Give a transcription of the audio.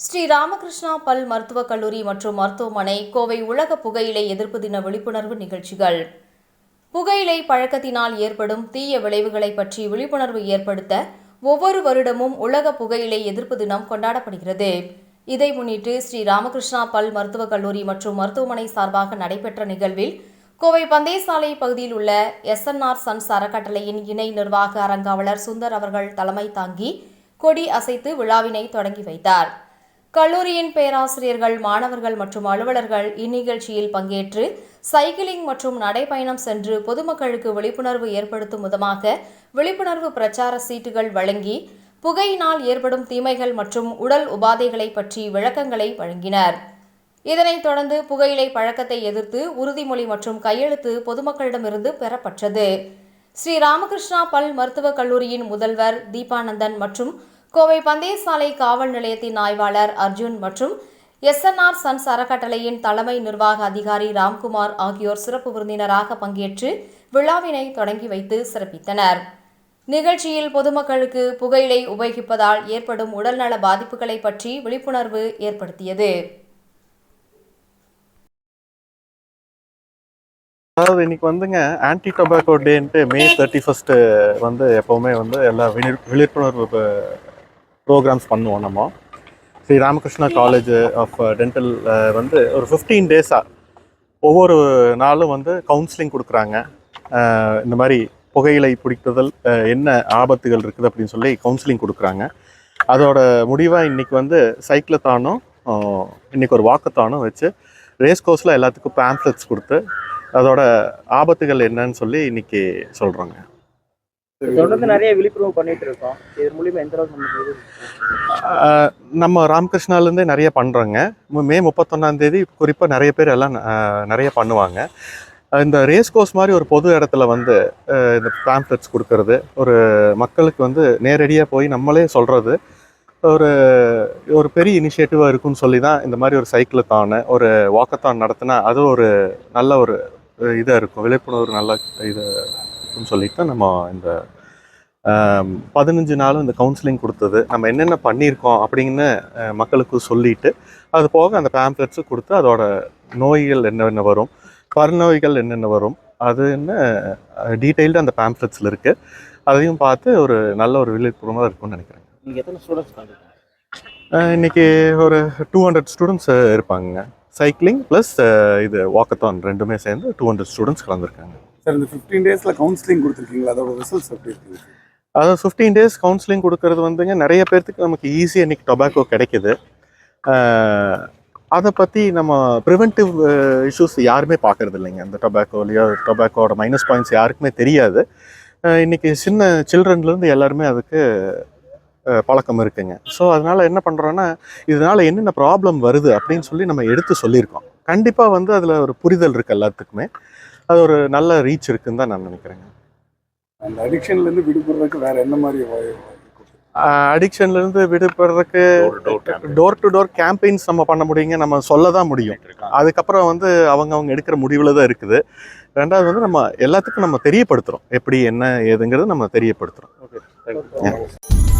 ஸ்ரீ ராமகிருஷ்ணா பல் மருத்துவக் கல்லூரி மற்றும் மருத்துவமனை கோவை உலக புகையிலை எதிர்ப்பு தின விழிப்புணர்வு நிகழ்ச்சிகள். புகையிலை பழக்கத்தினால் ஏற்படும் தீய விளைவுகளை பற்றி விழிப்புணர்வு ஏற்படுத்த ஒவ்வொரு வருடமும் உலக புகையிலை எதிர்ப்பு தினம் கொண்டாடப்படுகிறது. இதை முன்னிட்டு ஸ்ரீ ராமகிருஷ்ணா பல் மருத்துவக் கல்லூரி மற்றும் மருத்துவமனை சார்பாக நடைபெற்ற நிகழ்வில் கோவை பந்தயசாலை பகுதியில் உள்ள எஸ்என்ஆர் சன்ஸ் அறக்கட்டளையின் இணை நிர்வாக அரங்காவலர் சுந்தர் அவர்கள் தலைமை தாங்கி கொடி அசைத்து விழாவினை தொடங்கி வைத்தார். கல்லூரியின் பேராசிரியர்கள் மாணவர்கள் மற்றும் அலுவலர்கள் இந்நிகழ்ச்சியில் பங்கேற்று சைக்கிளிங் மற்றும் நடைப்பயணம் சென்று பொதுமக்களுக்கு விழிப்புணர்வு ஏற்படுத்தும் விதமாக விழிப்புணர்வு பிரச்சார சீட்டுகள் வழங்கி புகையினால் ஏற்படும் தீமைகள் மற்றும் உடல் உபாதைகளை பற்றி விளக்கங்களை வழங்கினர். இதனைத் தொடர்ந்து புகையிலை பழக்கத்தை எதிர்த்து உறுதிமொழி மற்றும் கையெழுத்து பொதுமக்களிடமிருந்து பெறப்பட்டது. ஸ்ரீ ராமகிருஷ்ணா பல் மருத்துவக் கல்லூரியின் முதல்வர் தீபானந்தன் மற்றும் கோவை பந்தயசாலை காவல் நிலையத்தின் ஆய்வாளர் அர்ஜுன் மற்றும் எஸ்என்ஆர் சன்ஸ் அறக்கட்டளையின் தலைமை நிர்வாக அதிகாரி ராம்குமார் ஆகியோர் சிறப்பு விருந்தினராக பங்கேற்று விழாவினை தொடங்கி வைத்து சிறப்பித்தனர். நிகழ்ச்சியில் பொதுமக்களுக்கு புகையிலை உபயோகிப்பதால் ஏற்படும் உடல்நல பாதிப்புகளை பற்றி விழிப்புணர்வு ஏற்படுத்தியது. அதாவது இன்னைக்கு வந்துங்க ஆன்டி டொபாக்கோ டேன்ட்டு மே தேர்ட்டி ஃபஸ்ட்டு வந்து எப்போவுமே வந்து எல்லா விழிப்புணர்வு ப்ரோக்ராம்ஸ் பண்ணுவோம் நம்ம. Sri Ramakrishna college of dental வந்து ஒரு ஃபிஃப்டீன் டேஸாக ஒவ்வொரு நாளும் வந்து கவுன்சிலிங் கொடுக்குறாங்க. இந்த மாதிரி புகையிலை பிடித்ததல் என்ன ஆபத்துகள் இருக்குது அப்படின்னு சொல்லி கவுன்சிலிங் கொடுக்குறாங்க. அதோட முடிவாக இன்னைக்கு வந்து சைக்கிளத்தானும் இன்றைக்கி ஒரு வாக்கத்தானும் வச்சு ரேஸ் கோர்ஸில் எல்லாத்துக்கும் பேம்ப்ளெட்ஸ் கொடுத்து அதோட ஆபத்துகள் என்னன்னு சொல்லி இன்னைக்கு சொல்கிறோங்க தொடர்ந்து நிறைய விழிப்புணர்வு பண்ணிட்டு இருக்கோம். இது மூலியமா எந்த அளவுக்கு நம்ம ராமகிருஷ்ணாலேருந்தே நிறைய பண்ணுறோங்க மே முப்பத்தொன்னாம் தேதி குறிப்பாக நிறைய பேர் எல்லாம் நிறைய பண்ணுவாங்க. இந்த ரேஸ் கோர்ஸ் மாதிரி ஒரு பொது இடத்துல வந்து இந்த பேம்ப்ளெட்ஸ் கொடுக்கறது ஒரு மக்களுக்கு வந்து நேரடியாக போய் நம்மளே சொல்கிறது ஒரு ஒரு பெரிய இனிஷியேட்டிவாக இருக்குன்னு சொல்லி தான் இந்த மாதிரி ஒரு சைக்கிளத்தான் ஒரு வாக்கத்தான் நடத்தினா அது ஒரு நல்ல ஒரு இதாக இருக்கும். விழிப்புணர்வு நல்ல இது இருக்குன்னு சொல்லிட்டு நம்ம இந்த பதினஞ்சு நாளும் இந்த கவுன்சிலிங் கொடுத்தது. நம்ம என்னென்ன பண்ணியிருக்கோம் அப்படின்னு மக்களுக்கு சொல்லிட்டு அது போக அந்த பேம்ப்ளெட்ஸும் கொடுத்து அதோட நோய்கள் என்னென்ன வரும் பருநோய்கள் என்னென்ன வரும் அதுன்னு டீட்டெயில்டு அந்த பேம்ப்ளெட்ஸில் இருக்குது அதையும் பார்த்து ஒரு நல்ல ஒரு விழிப்புணர்வாக இருக்கும்னு நினைக்கிறேன் இன்னைக்கு ஒரு டூ ஹண்ட்ரட் ஸ்டூடெண்ட்ஸ் இருப்பாங்க சைக்கிளிங் ப்ளஸ் இது வாக்கத்தான் ரெண்டுமே சேர்ந்து டூ ஹண்ட்ரட் ஸ்டூடெண்ட்ஸ் கலந்துருக்காங்க. சார் இந்த ஃபிஃப்டீன் டேஸில் கவுன்சிலிங் கொடுத்துருக்கீங்களா? அதோட ரிசல்ட்ஸ் எப்படி இருக்குது அதாவது ஃபிஃப்டீன் டேஸ் கவுன்சிலிங் கொடுக்கறது வந்துங்க நிறைய பேர்த்துக்கு நமக்கு ஈஸியாக இன்றைக்கி டொபாக்கோ கிடைக்குது. அதை பற்றி நம்ம ப்ரிவென்டிவ் இஷ்யூஸ் யாருமே பார்க்குறது இல்லைங்க. அந்த டொபாக்கோலையோ டொபாக்கோட மைனஸ் பாயிண்ட்ஸ் யாருக்குமே தெரியாது. இன்றைக்கி இன்னைக்கு சின்ன சில்ட்ரன்லேருந்து எல்லாருமே அதுக்கு பழக்கம் இருக்குங்க. ஸோ அதனால் என்ன பண்ணுறோன்னா இதனால் என்னென்ன ப்ராப்ளம் வருது அப்படின்னு சொல்லி நம்ம எடுத்து சொல்லியிருக்கோம். கண்டிப்பாக வந்து அதில் ஒரு புரிதல் இருக்குது எல்லாத்துக்குமே. அது ஒரு நல்ல ரீச் இருக்குன்னு தான் நான் நினைக்கிறேங்க. அந்த அடிக்ஷன்லேருந்து விடுபடுறதுக்கு வேற என்ன மாதிரி வழி- அடிக்ஷன்ல இருந்து விடுபடுறதுக்கு டோர் டு டோர் கேம்பெயின்ஸ் நம்ம பண்ண முடியுங்க நம்ம சொல்ல தான் முடியும். அதுக்கப்புறம் வந்து அவங்க அவங்க எடுக்கிற முடிவில் தான் இருக்குது. ரெண்டாவது வந்து நம்ம எல்லாத்துக்கும் நம்ம தெரியப்படுத்துறோம். எப்படி என்ன ஏதுங்கிறது நம்ம தெரியப்படுத்துறோம். ஓகே